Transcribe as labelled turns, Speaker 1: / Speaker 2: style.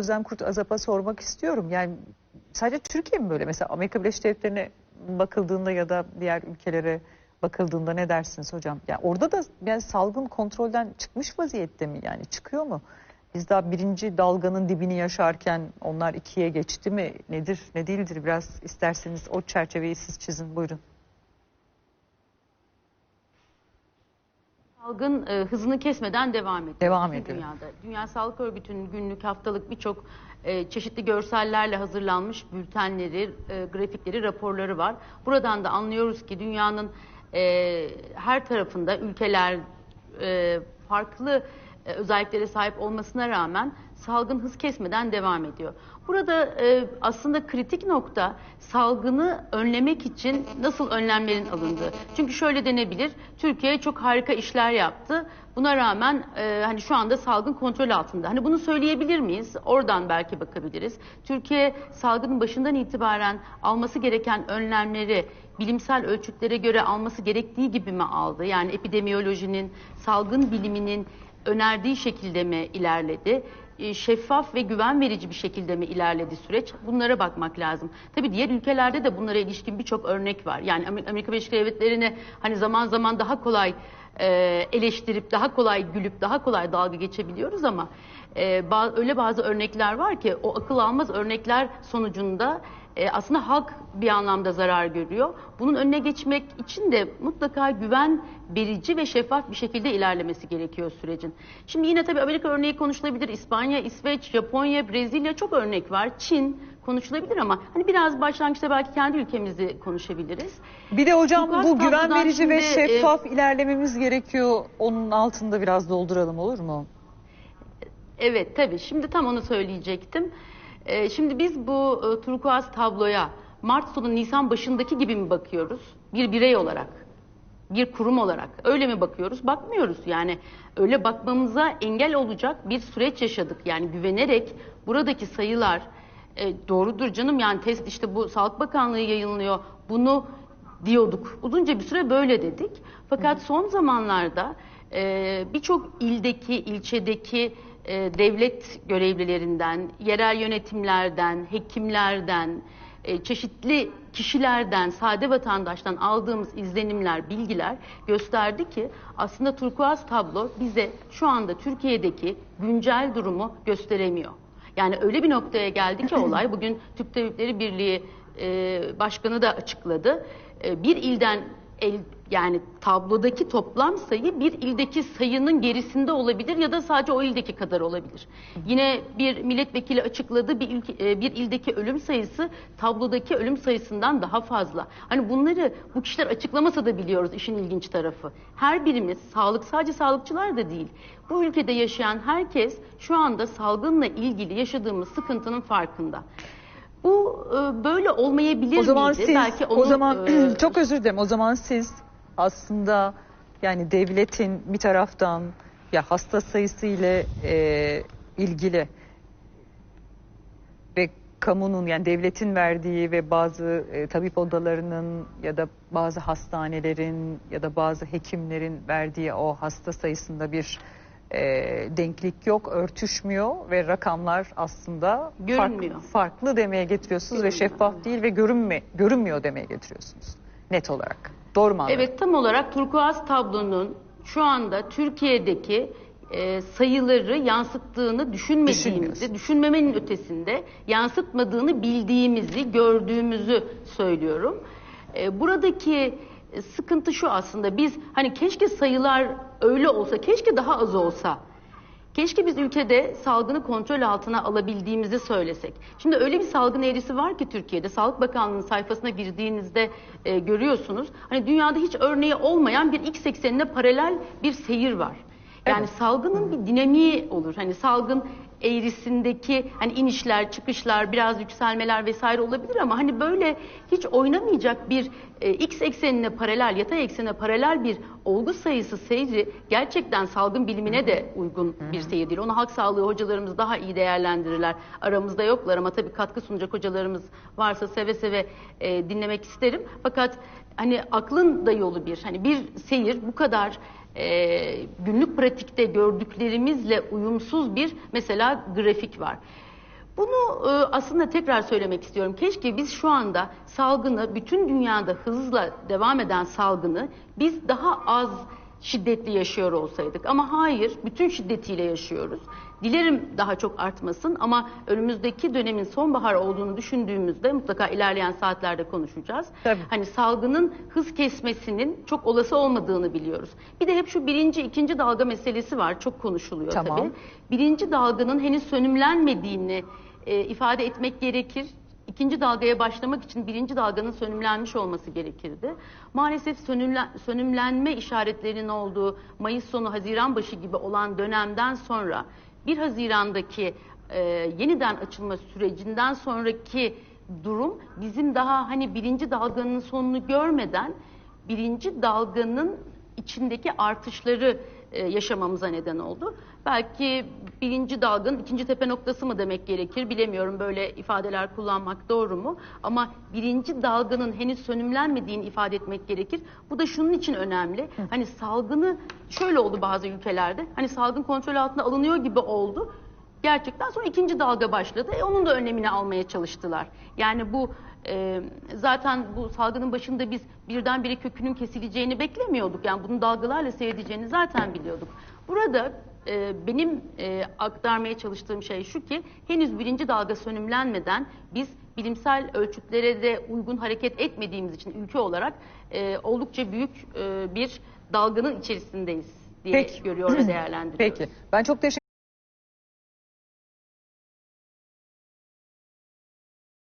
Speaker 1: Özlem Kurt Azap'a sormak istiyorum. Yani sadece Türkiye mi böyle? Mesela Amerika Birleşik Devletleri'ne bakıldığında ya da diğer ülkelere bakıldığında ne dersiniz hocam? Yani orada da yani salgın kontrolden çıkmış vaziyette mi? Yani çıkıyor mu? Biz daha birinci dalganın dibini yaşarken onlar ikiye geçti mi? Nedir, ne değildir? Biraz isterseniz o çerçeveyi siz çizin. Buyurun.
Speaker 2: Salgın e, hızını kesmeden devam ediyor.
Speaker 1: Devam
Speaker 2: Bütün
Speaker 1: ediyor.
Speaker 2: Dünyada. Dünya Sağlık Örgütü'nün günlük haftalık birçok e, çeşitli görsellerle hazırlanmış bültenleri, e, grafikleri, raporları var. Buradan da anlıyoruz ki dünyanın e, her tarafında ülkeler e, farklı e, özelliklere sahip olmasına rağmen salgın hız kesmeden devam ediyor. Burada e, aslında kritik nokta salgını önlemek için nasıl önlemlerin alındığı. Çünkü şöyle denebilir, Türkiye çok harika işler yaptı. Buna rağmen e, hani şu anda salgın kontrol altında. Hani bunu söyleyebilir miyiz? Oradan belki bakabiliriz. Türkiye salgının başından itibaren alması gereken önlemleri bilimsel ölçütlere göre alması gerektiği gibi mi aldı? Yani epidemiyolojinin, salgın biliminin önerdiği şekilde mi ilerledi? E, Şeffaf ve güven verici bir şekilde mi ilerledi süreç? Bunlara bakmak lazım. Tabii diğer ülkelerde de bunlara ilişkin birçok örnek var. Yani Amer- Amerika Birleşik Devletleri'ne hani zaman zaman daha kolay e, eleştirip, daha kolay gülüp, daha kolay dalga geçebiliyoruz ama e, öyle bazı örnekler var ki o akıl almaz örnekler sonucunda e, aslında halk bir anlamda zarar görüyor. Bunun önüne geçmek için de mutlaka güven verici ve şeffaf bir şekilde ilerlemesi gerekiyor sürecin. Şimdi yine tabii Amerika örneği konuşulabilir. İspanya, İsveç, Japonya, Brezilya çok örnek var. Çin konuşulabilir ama hani biraz başlangıçta belki kendi ülkemizi konuşabiliriz.
Speaker 1: Bir de hocam
Speaker 2: Çok az
Speaker 1: bu güven verici ve
Speaker 2: şimdi, e,
Speaker 1: şeffaf ilerlememiz gerekiyor. Onun altında biraz dolduralım olur mu?
Speaker 2: Evet tabii şimdi tam onu söyleyecektim. Ee, şimdi biz bu e, turkuaz tabloya Mart sonu Nisan başındaki gibi mi bakıyoruz? Bir birey olarak, bir kurum olarak öyle mi bakıyoruz? Bakmıyoruz yani öyle bakmamıza engel olacak bir süreç yaşadık. Yani güvenerek buradaki sayılar e, doğrudur canım yani test işte bu Sağlık Bakanlığı yayınlıyor bunu diyorduk. Uzunca bir süre böyle dedik. Fakat son zamanlarda e, birçok ildeki, ilçedeki e, devlet görevlilerinden, yerel yönetimlerden, hekimlerden, e, çeşitli kişilerden, sade vatandaştan aldığımız izlenimler, bilgiler gösterdi ki aslında turkuaz tablo bize şu anda Türkiye'deki güncel durumu gösteremiyor. Yani öyle bir noktaya geldi ki olay, bugün Türk Tabipleri Birliği e, Başkanı da açıkladı. E, bir ilden el, yani tablodaki toplam sayı bir ildeki sayının gerisinde olabilir ya da sadece o ildeki kadar olabilir. Yine bir milletvekili açıkladı bir, ülke, e, bir ildeki ölüm sayısı tablodaki ölüm sayısından daha fazla. Hani bunları bu kişiler açıklamasa da biliyoruz işin ilginç tarafı. Her birimiz sağlık sadece sağlıkçılar da değil. Bu ülkede yaşayan herkes şu anda salgınla ilgili yaşadığımız sıkıntının farkında. Bu e, böyle olmayabilir
Speaker 1: O zaman
Speaker 2: miydi?
Speaker 1: siz,
Speaker 2: Belki
Speaker 1: o
Speaker 2: onu,
Speaker 1: zaman
Speaker 2: e,
Speaker 1: çok özür dilerim. O zaman siz aslında yani devletin bir taraftan ya hasta sayısı ile e, ilgili ve kamunun yani devletin verdiği ve bazı e, tabip odalarının ya da bazı hastanelerin ya da bazı hekimlerin verdiği o hasta sayısında bir e, denklik yok, örtüşmüyor ve rakamlar aslında
Speaker 2: Görünmüyor.
Speaker 1: farklı, farklı demeye getiriyorsunuz ve
Speaker 2: Görünmüyor,
Speaker 1: şeffaf değil ve görünme, görünmüyor demeye getiriyorsunuz net olarak. Doğru mu anladım?
Speaker 2: Evet tam olarak turkuaz tablonun şu anda Türkiye'deki e, sayıları yansıttığını düşünmediğimizi, düşünmemenin ötesinde yansıtmadığını bildiğimizi, gördüğümüzü söylüyorum. E, buradaki sıkıntı şu aslında biz hani keşke sayılar öyle olsa, keşke daha az olsa. Keşke biz ülkede salgını kontrol altına alabildiğimizi söylesek. Şimdi öyle bir salgın eğrisi var ki Türkiye'de. Sağlık Bakanlığı'nın sayfasına girdiğinizde e, görüyorsunuz. Hani dünyada hiç örneği olmayan bir X eksenine paralel bir seyir var. Yani
Speaker 1: Evet.
Speaker 2: salgının bir dinamiği olur. Hani salgın eğrisindeki hani inişler, çıkışlar, biraz yükselmeler vesaire olabilir ama hani böyle hiç oynamayacak bir e, x eksenine paralel, yatay eksene paralel bir olgu sayısı seyri gerçekten salgın bilimine de uygun bir seyir değil. Onu halk sağlığı hocalarımız daha iyi değerlendirirler. Aramızda yoklar ama tabii katkı sunacak hocalarımız varsa seve seve e, dinlemek isterim. Fakat hani aklın da yolu bir. Hani bir seyir bu kadar e, günlük pratikte gördüklerimizle uyumsuz bir mesela grafik var. Bunu e, aslında tekrar söylemek istiyorum. Keşke biz şu anda salgını, bütün dünyada hızla devam eden salgını biz daha az şiddetli yaşıyor olsaydık. Ama hayır, bütün şiddetiyle yaşıyoruz. Dilerim daha çok artmasın ama önümüzdeki dönemin sonbahar olduğunu düşündüğümüzde mutlaka ilerleyen saatlerde konuşacağız.
Speaker 1: Tabii.
Speaker 2: Hani salgının hız kesmesinin çok olası olmadığını biliyoruz. Bir de hep şu birinci, ikinci dalga meselesi var. Çok konuşuluyor
Speaker 1: Tamam.
Speaker 2: tabii. Birinci dalganın henüz sönümlenmediğini e, ifade etmek gerekir. İkinci dalgaya başlamak için birinci dalganın sönümlenmiş olması gerekirdi. Maalesef sönümlen, sönümlenme işaretlerinin olduğu Mayıs sonu Haziran başı gibi olan dönemden sonra 1 Haziran'daki e, yeniden açılma sürecinden sonraki durum bizim daha hani birinci dalganın sonunu görmeden birinci dalganın içindeki artışları e, yaşamamıza neden oldu. Belki birinci dalganın ikinci tepe noktası mı demek gerekir bilemiyorum böyle ifadeler kullanmak doğru mu? Ama birinci dalganın henüz sönümlenmediğini ifade etmek gerekir. Bu da şunun için önemli. Hani salgını şöyle oldu bazı ülkelerde. Hani salgın kontrol altına alınıyor gibi oldu. Gerçekten sonra ikinci dalga başladı. E, onun da önlemini almaya çalıştılar. Yani bu e, zaten bu salgının başında biz birdenbire kökünün kesileceğini beklemiyorduk. Yani bunun dalgalarla seyredeceğini zaten biliyorduk. Burada e, benim e, aktarmaya çalıştığım şey şu ki henüz birinci dalga sönümlenmeden biz bilimsel ölçütlere de uygun hareket etmediğimiz için ülke olarak e, oldukça büyük e, bir dalganın içerisindeyiz diye
Speaker 1: Peki.
Speaker 2: görüyor ve değerlendiriyoruz.
Speaker 1: Peki. Ben çok teşekkür